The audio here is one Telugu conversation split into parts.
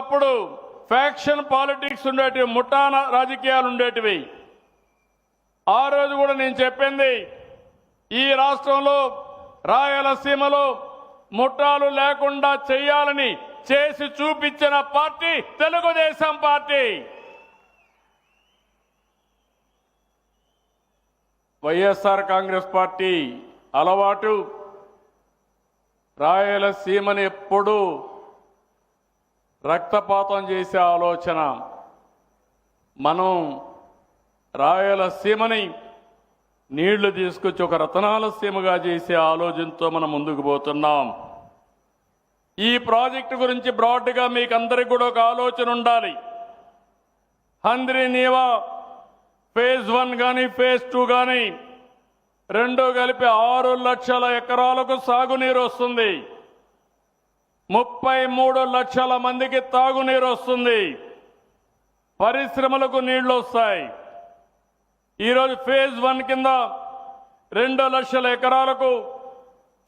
ఒకప్పుడు ఫ్యాక్షన్ పాలిటిక్స్ ఉండేటివి ముఠాన రాజకీయాలు ఉండేటివి. ఆ రోజు కూడా నేను చెప్పింది ఈ రాష్ట్రంలో రాయలసీమలో ముఠాలు లేకుండా చేయాలని చేసి చూపించిన party Telugu Desam party. YSR Congress party అలవాటు రాయలసీమని ఎప్పుడూ రక్తపాతం చేసే ఆలోచన. మనం రాయలసీమని నీళ్ళు తీసుకొచ్చి ఒక రతనాల సీమగా చేసే ఆలోచనతో మనం ముందుకు పోతున్నాం. ఈ ప్రాజెక్టు గురించి బ్రాడ్గా మీకు అందరికి కూడా ఒక ఆలోచన ఉండాలి. హంద్రి నీవా ఫేజ్ వన్ కానీ ఫేజ్ టూ కానీ రెండు కలిపి ఆరు లక్షల ఎకరాలకు సాగునీరు వస్తుంది. ముప్పై మూడు లక్షల మందికి తాగునీరు వస్తుంది. పరిశ్రమలకు నీళ్ళు వస్తాయి. ఈరోజు ఫేజ్ వన్ కింద రెండు లక్షల ఎకరాలకు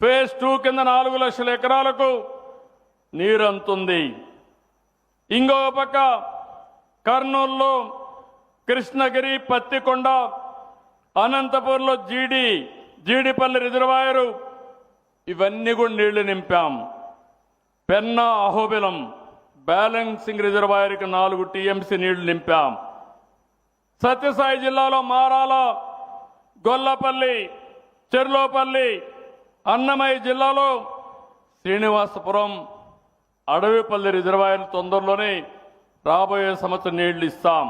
ఫేజ్ టూ కింద నాలుగు లక్షల ఎకరాలకు నీరు అందుతుంది పక్క కర్నూలులో కృష్ణగిరి పత్తికొండ అనంతపూర్లో జీడి జీడిపల్లి రిజర్వాయరు ఇవన్నీ కూడా నీళ్ళు నింపాం. పెన్నా అహోబిలం బ్యాలెన్సింగ్ రిజర్వాయర్కి నాలుగు టీఎంసీ నీళ్ళు నింపాం. సత్యసాయి జిల్లాలో మారాల గొల్లపల్లి చెర్లోపల్లి అన్నమయ్య జిల్లాలో శ్రీనివాసపురం అడవిపల్లి రిజర్వాయర్ తొందరలోనే రాబోయే సంవత్సరం నీళ్ళు ఇస్తాం.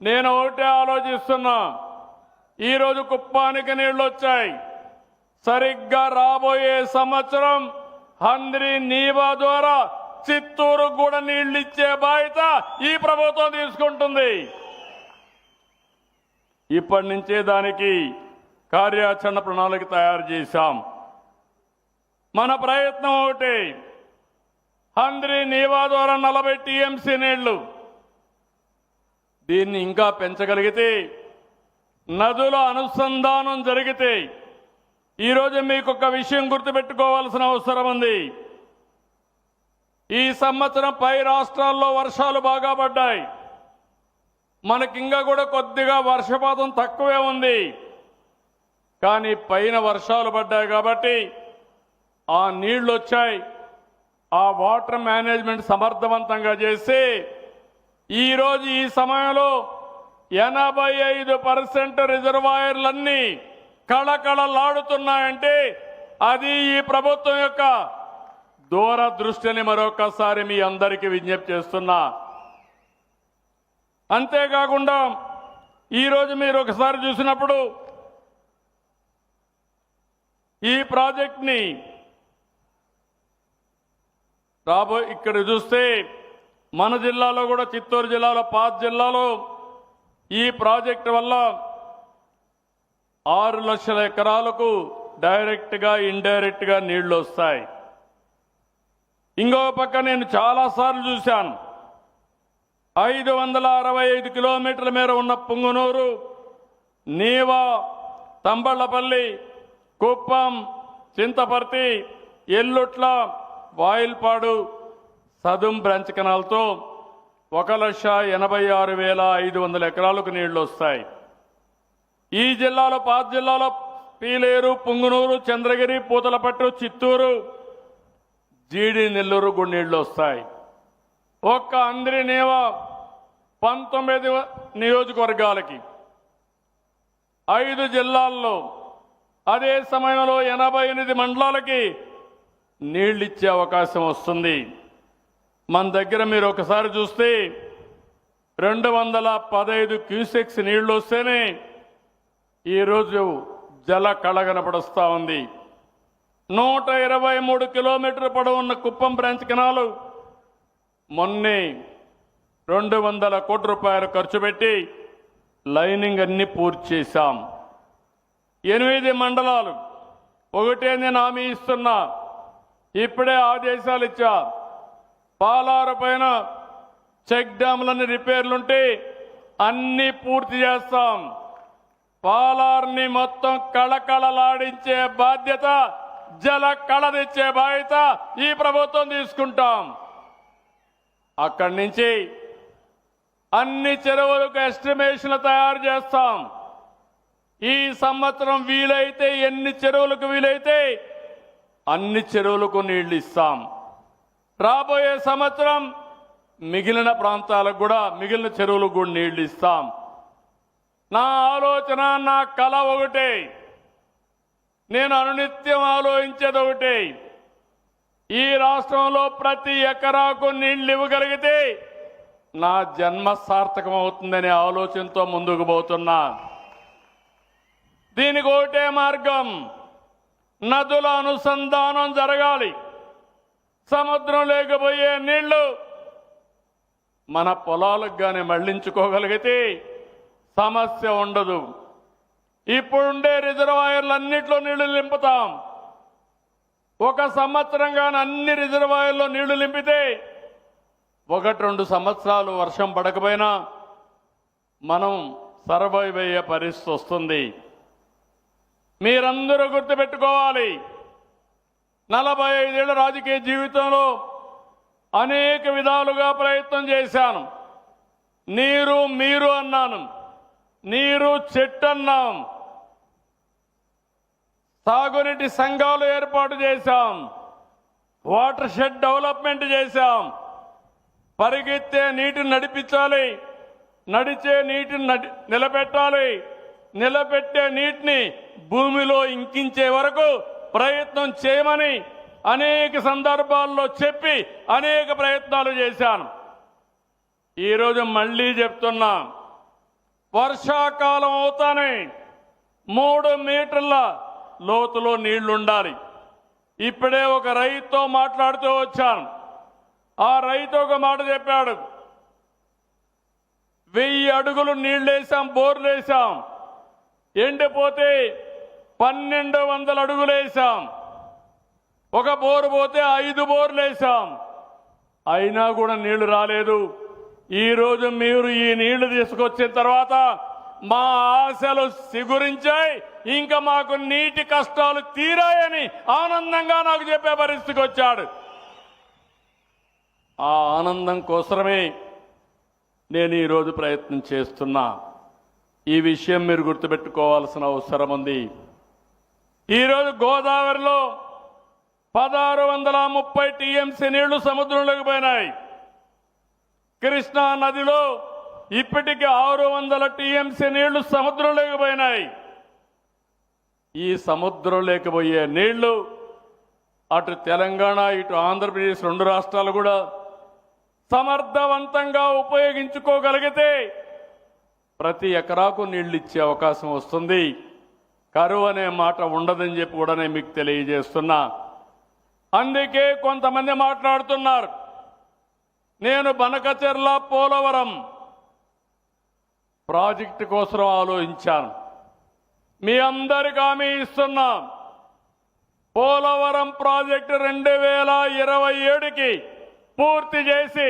నేను ఒకటే ఆలోచిస్తున్నా ఈరోజు కుప్పానికి నీళ్ళు వచ్చాయి సరిగ్గా రాబోయే సంవత్సరం హంద్రి నీవా ద్వారా చిత్తూరు కూడా నీళ్ళు ఇచ్చే బాధ్యత ఈ ప్రభుత్వం తీసుకుంటుంది. ఇప్పటి నుంచే దానికి కార్యాచరణ ప్రణాళిక తయారు చేశాం. మన ప్రయత్నం ఒకటి. హంద్రి నీవా ద్వారా నలభై టీఎంసీ నీళ్ళు. దీన్ని ఇంకా పెంచగలిగితే నదుల అనుసంధానం జరిగితే ఈరోజు మీకు ఒక విషయం గుర్తుపెట్టుకోవాల్సిన అవసరం ఉంది. ఈ సంవత్సరం పై రాష్ట్రాల్లో వర్షాలు బాగా పడ్డాయి. మనకింకా కూడా కొద్దిగా వర్షపాతం తక్కువే ఉంది. కానీ పైన వర్షాలు పడ్డాయి కాబట్టి ఆ నీళ్ళు వచ్చాయి ఆ వాటర్ మేనేజ్మెంట్ సమర్థవంతంగా చేసి ఈరోజు ఈ సమయంలో ఎనభై ఐదు పర్సెంట్ రిజర్వాయర్లన్నీ కళకళలాడుతున్నాయంటే అది ఈ ప్రభుత్వం యొక్క దూరదృష్టిని మరొకసారి మీ అందరికీ విజ్ఞప్తి చేస్తున్నా. అంతేకాకుండా ఈరోజు మీరు ఒకసారి చూసినప్పుడు ఈ ప్రాజెక్ట్ని రాబో ఇక్కడ చూస్తే మన జిల్లాలో కూడా చిత్తూరు జిల్లాలో పాత జిల్లాలో ఈ ప్రాజెక్ట్ వల్ల ఆరు లక్షల ఎకరాలకు డైరెక్ట్గా ఇండైరెక్ట్గా నీళ్ళు వస్తాయి. ఇంకో పక్క నేను చాలాసార్లు చూశాను. ఐదు వందల అరవై ఐదు కిలోమీటర్ల మేర ఉన్న పుంగునూరు నీవా తంబళ్ళపల్లి కుప్పం చింతపర్తి ఎల్లుట్ల వాయిల్పాడు సదుం బ్రాంచ్ కెనాల్తో ఒక లక్ష ఎనభై ఆరు వేల ఐదు వందల ఎకరాలకు నీళ్ళు వస్తాయి. ఈ జిల్లాలో పాత జిల్లాలో పీలేరు పుంగునూరు చంద్రగిరి పూతలపట్టు చిత్తూరు జీడి నెల్లూరు గుండీళ్ళు వస్తాయి. ఒక్క అందరి నేవ పంతొమ్మిది నియోజకవర్గాలకి. ఐదు జిల్లాల్లో అదే సమయంలో ఎనభై ఎనిమిది మండలాలకి నీళ్ళిచ్చే అవకాశం వస్తుంది. మన దగ్గర మీరు ఒకసారి చూస్తే రెండు వందల పదహైదు క్యూసెక్స్ నీళ్ళు వస్తేనే ఈరోజు జల కళ ఉంది. నూట ఇరవై మూడు కిలోమీటర్ పొడవున్న కుప్పం బ్రాంచ్ కెనాలు మొన్నే రెండు వందల కోట్ల రూపాయలు ఖర్చు పెట్టి లైనింగ్ అన్ని పూర్తి చేశాం. ఎనిమిది మండలాలు ఒకటే నేను హామీ ఇస్తున్నా. ఇప్పుడే ఆదేశాలు ఇచ్చా. పాలారు పైన చెక్ డ్యాములన్నీ రిపేర్లుంటే అన్నీ పూర్తి చేస్తాం. పాలార్ని మొత్తం కళకళలాడించే బాధ్యత జల కళదిచ్చే బాధ్యత ఈ ప్రభుత్వం తీసుకుంటాం. అక్కడి నుంచి అన్ని చెరువులకు ఎస్టిమేషన్లు తయారు చేస్తాం. ఈ సంవత్సరం వీలైతే ఎన్ని చెరువులకు వీలైతే అన్ని చెరువులకు నీళ్ళు ఇస్తాం. రాబోయే సంవత్సరం మిగిలిన ప్రాంతాలకు కూడా మిగిలిన చెరువులకు కూడా నీళ్ళు ఇస్తాం. నా ఆలోచన నా కళ ఒకటే. నేను అనునిత్యం ఆలోచించేది ఒకటే. ఈ రాష్ట్రంలో ప్రతి ఎకరాకు నీళ్ళు ఇవ్వగలిగితే నా జన్మ సార్థకం అవుతుందనే ఆలోచనతో ముందుకు పోతున్నా. దీనికి ఒకటే మార్గం నదుల అనుసంధానం జరగాలి. సముద్రం లేకపోయే నీళ్ళు మన పొలాలకు కానీ మళ్ళించుకోగలిగితే సమస్య ఉండదు. ఇప్పుడుండే రిజర్వాయర్లు అన్నిట్లో నీళ్ళు నింపుతాం. ఒక సంవత్సరం కానీ అన్ని రిజర్వాయర్లో నీళ్ళు నింపితే ఒకటి రెండు సంవత్సరాలు వర్షం పడకపోయినా మనం సర్వైవ్ అయ్యే పరిస్థితి వస్తుంది. మీరందరూ గుర్తుపెట్టుకోవాలి. నలభై ఐదేళ్ళ రాజకీయ జీవితంలో అనేక విధాలుగా ప్రయత్నం చేశాను. నీరు మీరు అన్నాను. నీరు చెట్టన్నాం. సాగునీటి సంఘాలు ఏర్పాటు చేశాం. వాటర్ షెడ్ డెవలప్మెంట్ చేశాం. పరిగెత్తే నీటిని నడిపించాలి. నడిచే నీటిని నడి- నిలబెట్టాలి. నిలబెట్టే నీటిని భూమిలో ఇంకించే వరకు ప్రయత్నం చేయమని అనేక సందర్భాల్లో చెప్పి అనేక ప్రయత్నాలు చేశాను. ఈరోజు మళ్ళీ చెప్తున్నాం. వర్షాకాలం అవుతానే మూడు మీటర్ల లోతులో నీళ్ళుండాలి. ఇప్పుడే ఒక రైతుతో మాట్లాడుతూ వచ్చాను. ఆ రైతు ఒక మాట చెప్పాడు. వెయ్యి అడుగులు నీళ్ళేసాం బోర్లేసాం. ఎండిపోతే పన్నెండు వందల అడుగులు వేసాం ఒక బోరు పోతే ఐదు బోర్లు వేసాం అయినా కూడా నీళ్ళు రాలేదు. ఈరోజు మీరు ఈ నీళ్ళు తీసుకొచ్చిన తర్వాత మా ఆశలు సిగురించాయి. ఇంకా మాకు నీటి కష్టాలు తీరాయని ఆనందంగా నాకు చెప్పే పరిస్థితికి వచ్చాడు. ఆ ఆనందం కోసమే నేను ఈరోజు ప్రయత్నం చేస్తున్నా. ఈ విషయం మీరు గుర్తుపెట్టుకోవాల్సిన అవసరం ఉంది. ఈరోజు గోదావరిలో పదహారు వందల ముప్పై టీఎంసీ నీళ్ళు సముద్రంలోకి పోయినాయి. కృష్ణా నదిలో ఇప్పటికి ఆరు వందల టీఎంసీ నీళ్ళు సముద్రంలోకి పోయినాయి ఈ సముద్రం లేకపోయే నీళ్ళు అటు తెలంగాణ ఇటు ఆంధ్రప్రదేశ్ రెండు రాష్ట్రాలు కూడా సమర్థవంతంగా ఉపయోగించుకోగలిగితే ప్రతి ఎకరాకు నీళ్ళు ఇచ్చే అవకాశం వస్తుంది. కరువు అనే మాట ఉండదని చెప్పి కూడా నేను మీకు తెలియజేస్తున్నా. అందుకే కొంతమంది మాట్లాడుతున్నారు. నేను బనకచెర్ల పోలవరం ప్రాజెక్టు కోసం ఆలోచించాను. మీ అందరికి హామీ ఇస్తున్నాం. పోలవరం ప్రాజెక్టు రెండు వేల ఇరవై ఏడుకి పూర్తి చేసి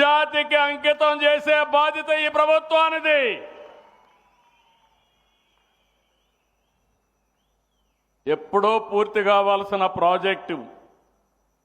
జాతికి అంకితం చేసే బాధ్యత ఈ ప్రభుత్వానిది. ఎప్పుడో పూర్తి కావాల్సిన ప్రాజెక్టు